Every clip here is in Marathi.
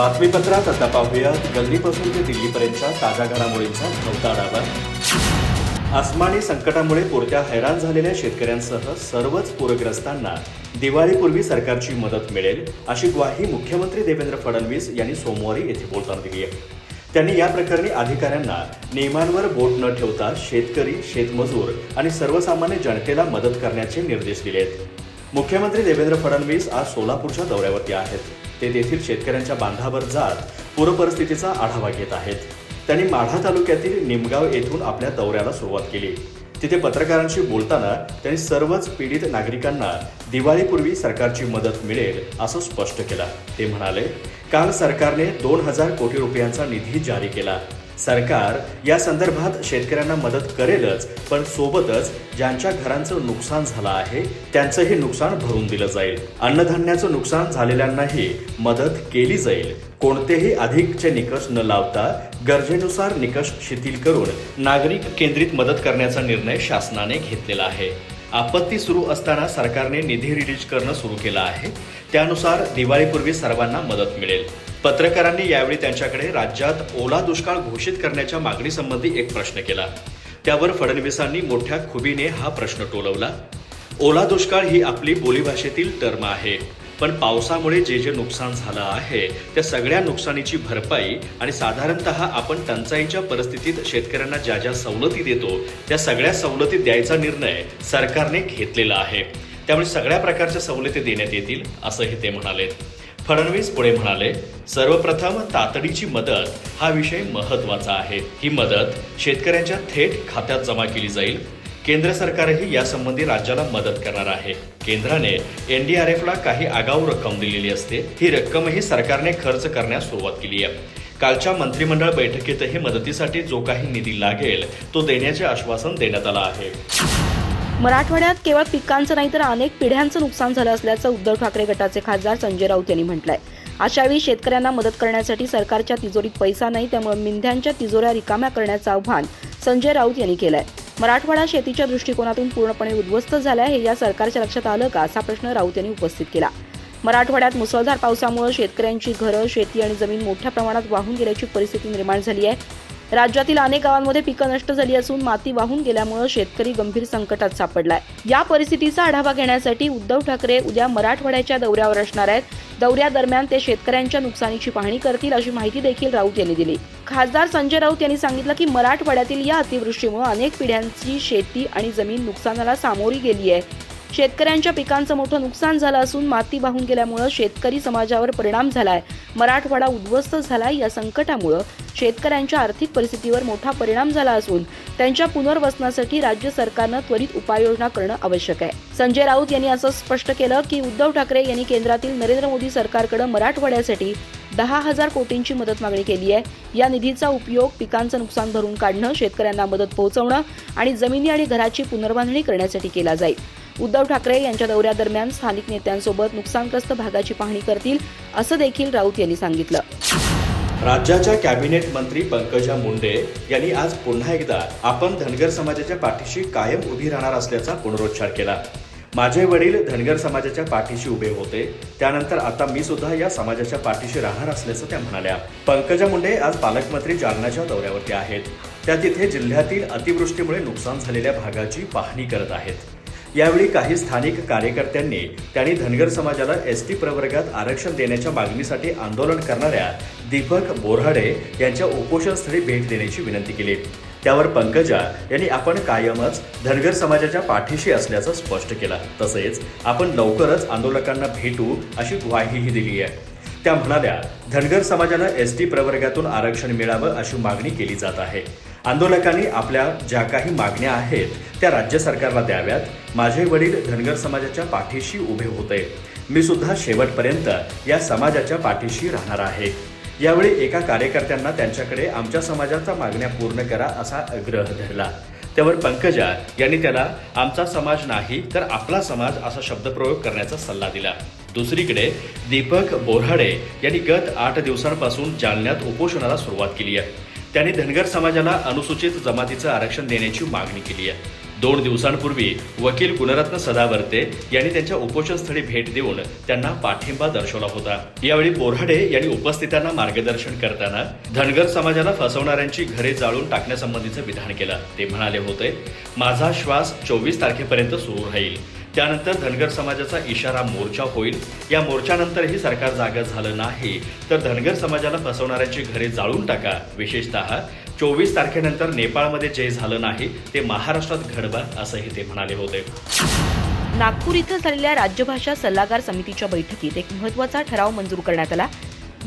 बातमीपत्रात आता पाहूयात गल्लीपासून ते दिल्लीपर्यंतच्या ताज्या घडामोडींचा नव्हता आढावा आसमानी संकटामुळे पुरत्या हैराण झालेल्या शेतकऱ्यांसह सर्वच पूरग्रस्तांना दिवाळीपूर्वी सरकारची मदत मिळेल अशी ग्वाही मुख्यमंत्री देवेंद्र फडणवीस यांनी सोमवारी येथे बोलताना दिली आहे. त्यांनी या प्रकरणी अधिकाऱ्यांना नियमांवर बोट न ठेवता शेतकरी शेतमजूर आणि सर्वसामान्य जनतेला मदत करण्याचे निर्देश दिले आहेत मुख्यमंत्री देवेंद्र फडणवीस आज सोलापूरच्या दौऱ्यावरती आहेत. ते तेथील शेतकऱ्यांच्या बांधावर जात पूरपरिस्थितीचा आढावा घेत आहेत. त्यांनी माढा तालुक्यातील निमगाव येथून आपल्या दौऱ्याला सुरुवात केली. तिथे पत्रकारांशी बोलताना त्यांनी सर्वच पीडित नागरिकांना दिवाळीपूर्वी सरकारची मदत मिळेल असं स्पष्ट केलं. ते म्हणाले काल सरकारने दोन हजार कोटी रुपयांचा निधी जारी केला. सरकार या संदर्भात शेतकऱ्यांना मदत करेलच पण सोबतच ज्यांच्या घरांचं नुकसान झालं आहे त्यांचंही नुकसान भरून दिलं जाईल. अन्नधान्याचं नुकसान झालेल्यांनाही मदत केली जाईल. कोणतेही अधिकचे निकष न लावता गरजेनुसार निकष शिथिल करून नागरिक केंद्रित मदत करण्याचा निर्णय शासनाने घेतलेला आहे. आपत्ती सुरू असताना सरकारने निधी रिलीज करणं सुरू केलं आहे. त्यानुसार दिवाळीपूर्वी सर्वांना मदत मिळेल. पत्रकारांनी यावेळी त्यांच्याकडे राज्यात ओला दुष्काळ घोषित करण्याच्या मागणीसंबंधी एक प्रश्न केला. त्यावर फडणवीसांनी मोठ्या खुबीने हा प्रश्न टोलवला. ओला दुष्काळ ही आपली बोलीभाषेतील टर्म आहे. पण पावसामुळे जे जे नुकसान झालं आहे त्या सगळ्या नुकसानीची भरपाई आणि साधारणतः आपण टंचाईच्या परिस्थितीत शेतकऱ्यांना ज्या ज्या सवलती देतो त्या सगळ्या सवलती द्यायचा निर्णय सरकारने घेतलेला आहे. त्यामुळे सगळ्या प्रकारच्या सवलती देण्यात येतील असंही ते म्हणाले. फडणवीस पुढे म्हणाले सर्वप्रथम तातडीची मदत हा विषय महत्त्वाचा आहे. ही मदत शेतकऱ्यांच्या थेट खात्यात जमा केली जाईल. केंद्र सरकारही यासंबंधी राज्याला मदत करणार आहे. केंद्राने एनडीआरएफला काही आगाऊ रक्कम दिलेली असते. ही रक्कमही सरकारने खर्च करण्यास सुरुवात केली आहे. कालच्या मंत्रिमंडळ बैठकीतही मदतीसाठी जो काही निधी लागेल तो देण्याचे आश्वासन देण्यात आलं आहे. मराठवाड्यात केवळ पिकांचं नाही तर अनेक पिढ्यांचं नुकसान झालं असल्याचं उद्धव ठाकरे गटाचे खासदार संजय राऊत यांनी म्हटलंय. अशावेळी शेतकऱ्यांना मदत करण्यासाठी सरकारच्या तिजोरीत पैसा नाही त्यामुळे मिंध्यांच्या तिजोऱ्या रिकाम्या करण्याचं आव्हान संजय राऊत यांनी केलंय. मराठवाडा शेतीच्या दृष्टिकोनातून पूर्णपणे उद्ध्वस्त झालाय हे या सरकारच्या लक्षात आलं का असा प्रश्न राऊत यांनी उपस्थित केला. मराठवाड्यात मुसळधार पावसामुळे शेतकऱ्यांची घरं शेती आणि जमीन मोठ्या प्रमाणात वाहून गेल्याची परिस्थिती निर्माण झाली आहे. राज्यातील अनेक गावांमध्ये पिकं नष्ट झाली असून माती वाहून गेल्यामुळे शेतकरी गंभीर संकटात सापडलाय. या परिस्थितीचा आढावा घेण्यासाठी उद्धव ठाकरे उद्या मराठवाड्याच्या दौऱ्यावर असणार आहेत. दौऱ्यादरम्यान ते शेतकऱ्यांच्या नुकसानीची पाहणी करतील अशी माहिती देखील राऊत यांनी दिली. खासदार संजय राऊत यांनी सांगितलं की मराठवाड्यातील या अतिवृष्टीमुळे अनेक पिढ्यांची शेती आणि जमीन नुकसानाला सामोरी गेली आहे शेतकऱ्यांच्या पिकांचं मोठं नुकसान झालं असून माती वाहून गेल्यामुळं शेतकरी समाजावर परिणाम झालाय. मराठवाडा उद्ध्वस्त झालाय या संकटामुळं. शेतकऱ्यांच्या आर्थिक परिस्थितीवर मोठा परिणाम झाला असून त्यांच्या पुनर्वसनासाठी राज्य सरकारनं त्वरित उपाययोजना करणं आवश्यक आहे. संजय राऊत यांनी असं स्पष्ट केलं की उद्धव ठाकरे यांनी केंद्रातील नरेंद्र मोदी सरकारकडे मराठवाड्यासाठी दहा हजार कोटींची मदत मागणी केली आहे. या निधीचा उपयोग पिकांचं नुकसान भरून काढणं शेतकऱ्यांना मदत पोहोचवणं आणि जमिनी आणि घराची पुनर्बांधणी करण्यासाठी केला जाईल. उद्धव ठाकरे यांच्या दौऱ्यादरम्यान स्थानिक नेत्यांसोबत नुकसानग्रस्त भागाची पाहणी करतील असं देखील राऊत यांनी सांगितलं. राज्याच्या कॅबिनेट मंत्री पंकजा मुंडे यांनी आज पुन्हा एकदा आपण धनगर समाजाच्या पाठीशी कायम उभी राहणार असल्याचा पुनरुच्चार केला. माझे वडील धनगर समाजाच्या पाठीशी उभे होते त्यानंतर आता मी सुद्धा या समाजाच्या पाठीशी राहणार असल्याचं त्या म्हणाल्या. पंकजा मुंडे आज पालकमंत्री जालनाच्या दौऱ्यावरती आहेत. त्या तिथे जिल्ह्यातील अतिवृष्टीमुळे नुकसान झालेल्या भागाची पाहणी करत आहेत. यावेळी काही स्थानिक कार्यकर्त्यांनी त्यांनी धनगर समाजाला एस टी प्रवर्गात आरक्षण देण्याच्या मागणीसाठी आंदोलन करणाऱ्या दीपक बोराडे यांच्या उपोषणस्थळी भेट देण्याची विनंती केली. त्यावर पंकजा यांनी आपण कायमच धनगर समाजाच्या पाठीशी असल्याचं स्पष्ट केलं. तसेच आपण लवकरच आंदोलकांना भेटू अशी ग्वाहीही दिली आहे. त्या म्हणाल्या धनगर समाजाला एस टी प्रवर्गातून आरक्षण मिळावं अशी मागणी केली जात आहे. आंदोलकांनी आपल्या ज्या काही मागण्या आहेत त्या राज्य सरकारला द्याव्यात. माझे वडील धनगर समाजाच्या पाठीशी उभे होते. मी सुद्धा शेवटपर्यंत या समाजाच्या पाठीशी राहणार आहे. यावेळी एका कार्यकर्त्यांना त्यांच्याकडे आमच्या समाजाच्या मागण्या पूर्ण करा असा आग्रह धरला. त्यावर पंकजा यांनी त्याला आमचा समाज नाही तर आपला समाज असा शब्दप्रयोग करण्याचा सल्ला दिला. दुसरीकडे दीपक बोराडे यांनी गत आठ दिवसांपासून जालन्यात उपोषणाला सुरुवात केली आहे. त्यांनी धनगर समाजाला अनुसूचित जमातीचं आरक्षण देण्याची मागणी केली आहे. दोन दिवसांपूर्वी वकील गुणरत्न सदावर्ते यांनी त्यांच्या उपोषणस्थळी भेट देऊन त्यांना पाठिंबा दर्शवला होता. यावेळी बोऱ्हाडे यांनी उपस्थितांना मार्गदर्शन करताना धनगर समाजाला फसवणाऱ्यांची घरे जाळून टाकण्यासंबंधीचं विधान केलं. ते म्हणाले होते माझा श्वास चोवीस तारखेपर्यंत सुरू राहील. त्यानंतर धनगर समाजाचा इशारा मोर्चा होईल. या मोर्चानंतरही सरकार जागा झालं नाही. तर धनगर समाजाला फसवणाऱ्यांची घरे जाळून टाका. विशेषतः चोवीस तारखेनंतर नेपाळमध्ये जे झालं नाही ते महाराष्ट्रात घडवा असंही ते म्हणाले होते. नागपूर इथं झालेल्या राज्यभाषा सल्लागार समितीच्या बैठकीत एक महत्त्वाचा ठराव मंजूर करण्यात आला.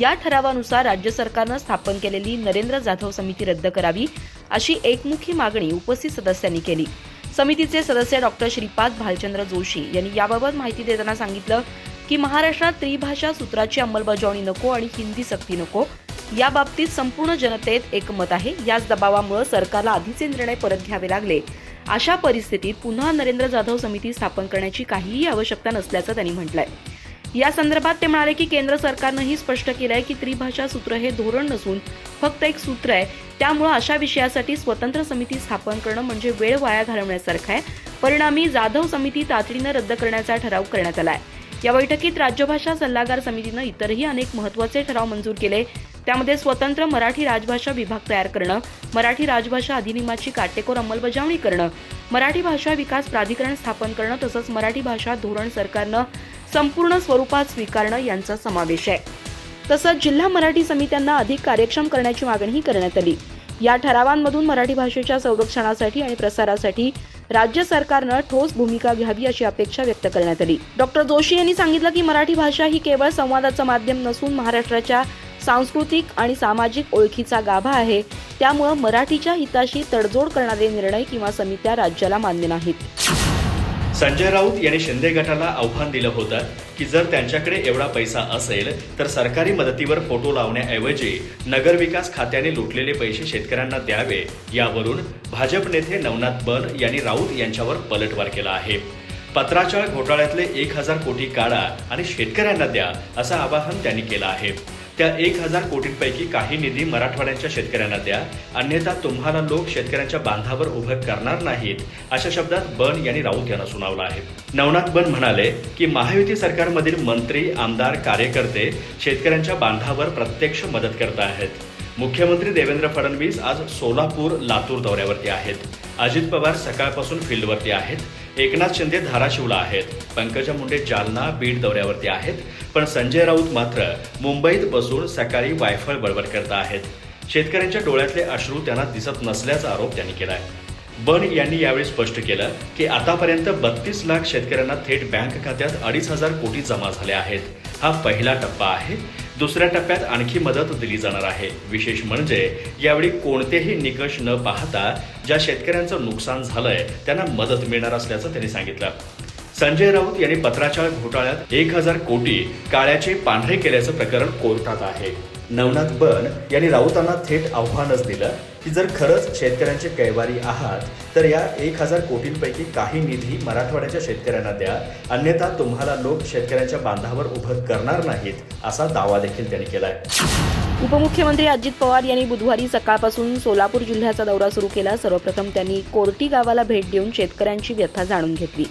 या ठरावानुसार राज्य सरकारनं स्थापन केलेली नरेंद्र जाधव समिती रद्द करावी अशी एकमुखी मागणी उपस्थित सदस्यांनी केली. समितीचे सदस्य डॉक्टर श्रीपाद भालचंद्र जोशी यांनी याबाबत माहिती देताना सांगितलं की महाराष्ट्रात त्रिभाषा सूत्राची अंमलबजावणी नको आणि हिंदी सक्ती नको. या बाबतीत संपूर्ण जनतेत एकमत आहे. याच दबावामुळे सरकारला आधीचे निर्णय परत घ्यावे लागले. अशा परिस्थितीत पुन्हा नरेंद्र जाधव समिती स्थापन करण्याची काहीही आवश्यकता नसल्याचं त्यांनी म्हटलंय. या संदर्भात ते म्हणाले की केंद्र सरकारनंही स्पष्ट केलंय की त्रिभाषा सूत्र हे धोरण नसून फक्त एक सूत्र आहे. त्यामुळं अशा विषयासाठी स्वतंत्र समिती स्थापन करणं म्हणजे वेळ वाया घालवण्यासारखं आहे. परिणामी जाधव समिती तातडीनं रद्द करण्याचा ठराव करण्यात आलाय. या बैठकीत राज्यभाषा सल्लागार समितीनं इतरही अनेक महत्त्वाचे ठराव मंजूर केले. त्यामध्ये स्वतंत्र मराठी राजभाषा विभाग तयार करणं मराठी राजभाषा अधिनियमाची काटेकोर अंमलबजावणी करणं मराठी भाषा विकास प्राधिकरण स्थापन करणं तसंच मराठी भाषा धोरण सरकारनं संपूर्ण स्वरूपात स्वीकारणं यांचा समावेश आहे. तसंच जिल्हा मराठी समित्यांना अधिक कार्यक्षम करण्याची मागणीही करण्यात आली. या ठरावांमधून मराठी भाषेच्या संरक्षणासाठी आणि प्रसारासाठी राज्य सरकारनं ठोस भूमिका घ्यावी अशी अपेक्षा व्यक्त करण्यात आली. डॉक्टर जोशी यांनी सांगितलं की मराठी भाषा ही केवळ संवादाचं माध्यम नसून महाराष्ट्राच्या सांस्कृतिक आणि सामाजिक ओळखीचा गाभा आहे. त्यामुळं मराठीच्या हिताशी तडजोड करणारे निर्णय किंवा समित्या राज्याला मान्य नाहीत. संजय राऊत यांनी शिंदे गटाला आव्हान दिलं होतं की जर त्यांच्याकडे एवढा पैसा असेल तर सरकारी मदतीवर फोटो लावण्याऐवजी नगरविकास खात्याने लुटलेले पैसे शेतकऱ्यांना द्यावे. यावरून भाजप नेते नवनाथ बन यांनी राऊत यांच्यावर पलटवार केला आहे. पत्राचाळ घोटाळ्यातले एक हजार कोटी काढा आणि शेतकऱ्यांना द्या असं आवाहन त्यांनी केलं आहे. त्या एक हजार कोटींपैकी काही निधी मराठवाड्याच्या शेतकऱ्यांना द्या. अन्यथा तुम्हाला लोक शेतकऱ्यांच्या बांधावर उभं करणार नाहीत अशा शब्दात बन यांनी राऊत यांना सुनावलं आहे. नवनाथ बन म्हणाले की महायुती सरकारमधील मंत्री आमदार कार्यकर्ते शेतकऱ्यांच्या बांधावर प्रत्यक्ष मदत करत आहेत. मुख्यमंत्री देवेंद्र फडणवीस आज सोलापूर लातूर दौऱ्यावरती आहेत. अजित पवार सकाळपासून फील्डवरती आहेत. एकनाथ शिंदे धाराशिवला आहेत. पंकजा मुंडे जालना बीड दौऱ्यावरती आहेत. पण संजय राऊत मात्र मुंबईत बसून सकाळी वायफळ बडबड करत आहेत. शेतकऱ्यांच्या डोळ्यातले अश्रू त्यांना दिसत नसल्याचा आरोप त्यांनी केलाय. बन यांनी यावेळी स्पष्ट केलं की आतापर्यंत बत्तीस लाख शेतकऱ्यांना थेट बँक खात्यात अडीच हजार कोटी जमा झाले आहेत. हा पहिला टप्पा आहे. दुसऱ्या टप्प्यात आणखी मदत दिली जाणार आहे. विशेष म्हणजे यावेळी कोणतेही निकष न पाहता ज्या शेतकऱ्यांचं नुकसान झालंय त्यांना मदत मिळणार असल्याचं त्यांनी सांगितलं. संजय राऊत यांनी पत्राचाळ घोटाळ्यात एक हजार कोटी काळ्याचे पांढरे केल्याचं प्रकरण कोर्टात आहे. नवनाथ बन यांनी राऊतांना थेट आव्हानच दिलं की जर खरंच शेतकऱ्यांचे कैवारी आहात तर या एक हजार कोटींपैकी काही निधी मराठवाड्याच्या शेतकऱ्यांना द्या. अन्यथा तुम्हाला लोक शेतकऱ्यांच्या बांधावर उभं करणार नाहीत असा दावा देखील त्यांनी केलाय. उपमुख्यमंत्री अजित पवार यांनी बुधवारी सकाळपासून सोलापूर जिल्ह्याचा दौरा सुरू केला. सर्वप्रथम त्यांनी कोर्टी गावाला भेट देऊन शेतकऱ्यांची व्यथा जाणून घेतली.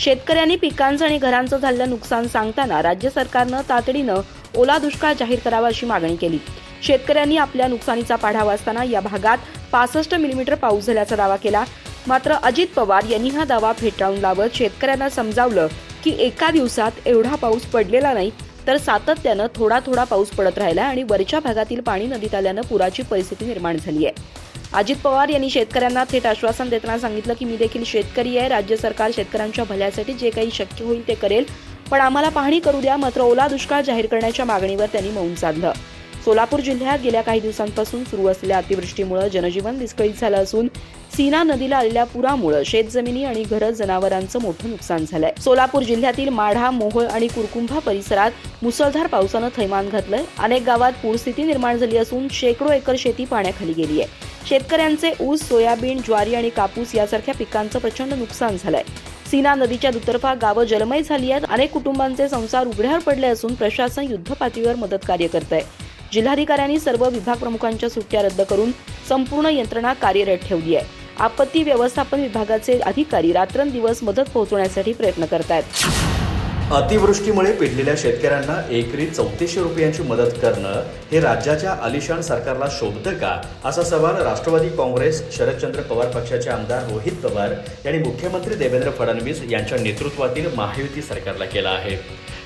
शेतकऱ्यांनी पिकांचं आणि घरांचं झालेलं नुकसान सांगताना राज्य सरकारनं तातडीनं ओला दुष्काळ जाहीर करावा अशी मागणी केली. शेतकऱ्यांनी आपल्या नुकसानीचा पाढा वाचताना या भागात पासष्ट मिलीमीटर पाऊस झाल्याचा दावा केला. मात्र अजित पवार यांनी हा दावा फेटाळून लावत शेतकऱ्यांना समजावलं की एका दिवसात एवढा पाऊस पडलेला नाही तर सातत्यानं थोडा थोडा पाऊस पडत राहिला आणि वरच्या भागातील पाणी नदीत आल्यानं पुराची परिस्थिती निर्माण झाली आहे अजित पवार यांनी शेतकऱ्यांना थेट आश्वासन देताना सांगितलं की मी देखील शेतकरी आहे राज्य सरकार शेतकऱ्यांच्या भल्यासाठी जे काही शक्य होईल ते करेल. पण आम्हाला पाहणी करू द्या मात्र ओला दुष्काळ जाहीर करण्याच्या मागणीवर त्यांनी मौन साधलं. सोलापूर जिल्ह्यात गेल्या काही दिवसांपासून सुरू असलेल्या अतिवृष्टीमुळे जनजीवन विस्कळीत झालं असून सीना नदीला आलेल्या पुरामुळे शेतजमिनी आणि घरं जनावरांचं मोठं नुकसान झालंय. सोलापूर जिल्ह्यातील माढा मोहोळ आणि कुरकुंभा परिसरात मुसळधार पावसानं थैमान घातलंय. अनेक गावात पूरस्थिती निर्माण झाली असून शेकडो एकर शेती पाण्याखाली गेली आहे. शेतकऱ्यांचे ऊस सोयाबीन ज्वारी आणि कापूस यासारख्या पिकांचं प्रचंड नुकसान झालंय. सीना नदीच्या दुतर्फा गावं जलमय झाली आहेत. अनेक कुटुंबांचे संसार उघड्यावर पडले असून प्रशासन युद्धपातळीवर मदत कार्य करत आहे जिल्हाधिकाऱ्यांनी सर्व विभाग प्रमुखांच्या सुट्ट्या रद्द करून संपूर्ण यंत्रणा कार्यरत ठेवली आहे. आपत्ती व्यवस्थापन विभागाचे अधिकारी रात्रंदिवस मदत पोहोचवण्यासाठी प्रयत्न करत आहेत अतिवृष्टीमुळे पिडलेल्या शेतकऱ्यांना एकरी चौतीसशे रुपयांची मदत करणं हे राज्याच्या आलिशान सरकारला शोभतं का? असा सवाल राष्ट्रवादी काँग्रेस शरदचंद्र पवार पक्षाचे आमदार रोहित पवार यांनी मुख्यमंत्री देवेंद्र फडणवीस यांच्या नेतृत्वातील महायुती सरकारला केला आहे.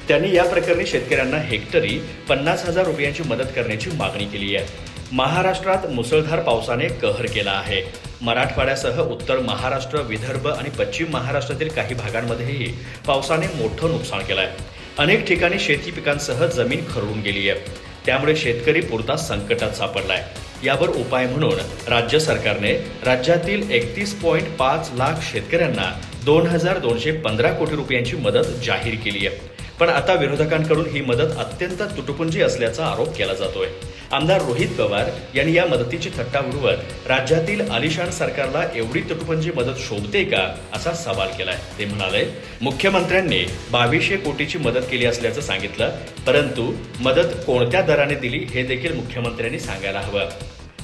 त्यांनी या प्रकरणी शेतकऱ्यांना हेक्टरी पन्नास हजार रुपयांची मदत करण्याची मागणी केली आहे. महाराष्ट्रात मुसळधार पावसाने कहर केला आहे. मराठवाड्यासह उत्तर महाराष्ट्र विदर्भ आणि पश्चिम महाराष्ट्रातील काही भागांमध्येही पावसाने मोठं नुकसान केलं आहे अनेक ठिकाणी शेती पिकांसह जमीन खरडून गेली आहे. त्यामुळे शेतकरी पुरता संकटात सापडलाय. यावर उपाय म्हणून राज्य सरकारने राज्यातील एकतीस पॉईंट पाच लाख शेतकऱ्यांना दोन हजार दोनशे पंधरा कोटी रुपयांची मदत जाहीर केली आहे. पण आता विरोधकांकडून ही मदत अत्यंत तुटपुंजी असल्याचा आरोप केला जातोय. आमदार रोहित पवार यांनी या मदतीची थट्टा उडवत राज्यातील आलिशान सरकारला एवढी तुटपुंजी मदत शोभते का असा सवाल केलाय. ते म्हणाले मुख्यमंत्र्यांनी बावीसशे कोटीची मदत केली असल्याचं सांगितलं परंतु मदत कोणत्या दराने दिली हे देखील मुख्यमंत्र्यांनी सांगायला हवं.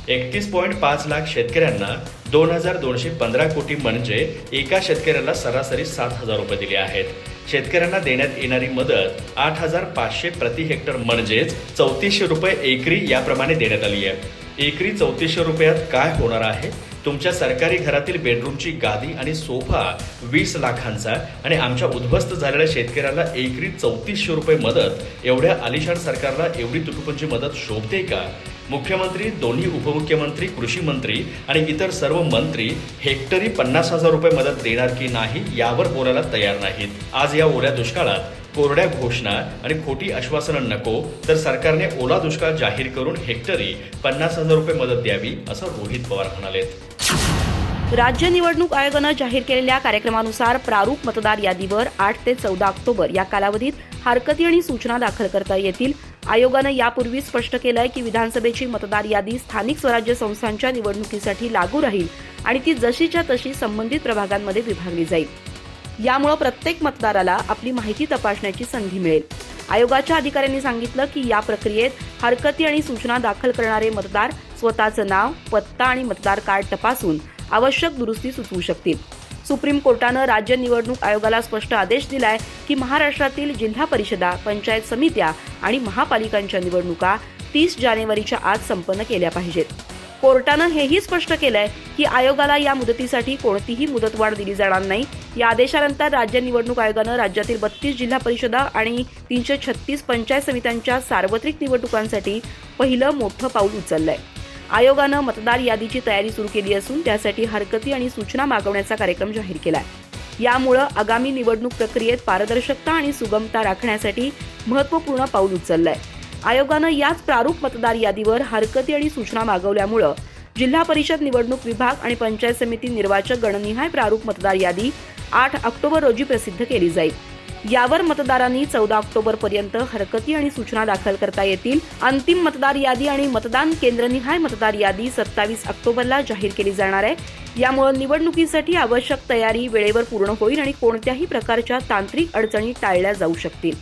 एकतीस पॉईंट पाच लाख शेतकऱ्यांना दोन हजार दोनशे पंधरा कोटी म्हणजे एका शेतकऱ्याला सरासरी सात हजार रुपये दिले आहेत. शेतकऱ्यांना देण्यात येणारी मदत आठ हजार पाचशे प्रति हेक्टर म्हणजेच चौतीसशे रुपये एकरी याप्रमाणे देण्यात आली आहे. एकरी चौतीसशे रुपयात काय होणार आहे? तुमच्या सरकारी घरातील बेडरूमची गादी आणि सोफा वीस लाखांचा आणि आमच्या उद्ध्वस्त झालेल्या शेतकऱ्याला एकरी चौतीसशे रुपये मदत एवढ्या आलिशान सरकारला एवढी तुटपुंची मदत शोभते का? मुख्यमंत्री दोन्ही उपमुख्यमंत्री कृषी मंत्री आणि इतर सर्व मंत्री हेक्टरी पन्नास हजार रुपये मदत देणार की नाही यावर बोलायला तयार नाहीत. आज या ओल्या दुष्काळात कोरड्या घोषणा आणि खोटी आश्वासनं नको तर सरकारने ओला दुष्काळ जाहीर करून हेक्टरी पन्नास हजार रुपये मदत द्यावी असं रोहित पवार म्हणाले राज्य निवडणूक आयोगानं जाहीर केलेल्या कार्यक्रमानुसार प्रारूप मतदार यादीवर आठ ते चौदा ऑक्टोबर या कालावधीत हरकती आणि सूचना दाखल करता येतील आयोगानं यापूर्वी स्पष्ट केलंय की विधानसभेची मतदार यादी स्थानिक स्वराज्य संस्थांच्या निवडणुकीसाठी लागू राहील आणि ती जशीच्या तशी संबंधित प्रभागांमध्ये विभागली जाईल. यामुळे प्रत्येक मतदाराला आपली माहिती तपासण्याची संधी मिळेल. आयोगाच्या अधिकाऱ्यांनी सांगितलं की या प्रक्रियेत हरकती आणि सूचना दाखल करणारे मतदार स्वतःचं नाव पत्ता आणि मतदार कार्ड तपासून आवश्यक दुरुस्ती सुचवू शकतील. सुप्रीम कोर्टानं राज्य निवडणूक आयोगाला स्पष्ट आदेश दिलाय की महाराष्ट्रातील जिल्हा परिषदा पंचायत समित्या आणि महापालिकांच्या निवडणुका तीस जानेवारीच्या आज संपन्न केल्या पाहिजेत. कोर्टानं हेही स्पष्ट केलंय की आयोगाला या मुदतीसाठी कोणतीही मुदतवाढ दिली जाणार नाही. या आदेशानंतर राज्य निवडणूक आयोगानं राज्यातील बत्तीस जिल्हा परिषदा आणि तीनशे छत्तीस पंचायत समित्यांच्या सार्वत्रिक निवडणुकांसाठी पहिलं मोठं पाऊल उचललंय. आयोगानं मतदार यादीची तयारी सुरू केली असून त्यासाठी हरकती आणि सूचना मागवण्याचा कार्यक्रम जाहीर केला आहे यामुळं आगामी निवडणूक प्रक्रियेत पारदर्शकता आणि सुगमता राखण्यासाठी महत्त्वपूर्ण पाऊल उचललंय. आयोगानं याच प्रारूप मतदार यादीवर हरकती आणि सूचना मागवल्यामुळं जिल्हा परिषद निवडणूक विभाग आणि पंचायत समिती निर्वाचक गणनिहाय प्रारूप मतदार यादी आठ ऑक्टोबर रोजी प्रसिद्ध केली जाईल. यावर मतदारांनी चौदा ऑक्टोबर पर्यंत हरकती आणि सूचना दाखल करता येतील. अंतिम मतदार यादी आणि मतदान केंद्रनिहाय मतदार यादी सत्तावीस ऑक्टोबरला जाहीर केली जाणार आहे. यामुळे निवडणुकीसाठी आवश्यक तयारी वेळेवर पूर्ण होईल आणि कोणत्याही प्रकारच्या तांत्रिक अडचणी टाळल्या जाऊ शकतील.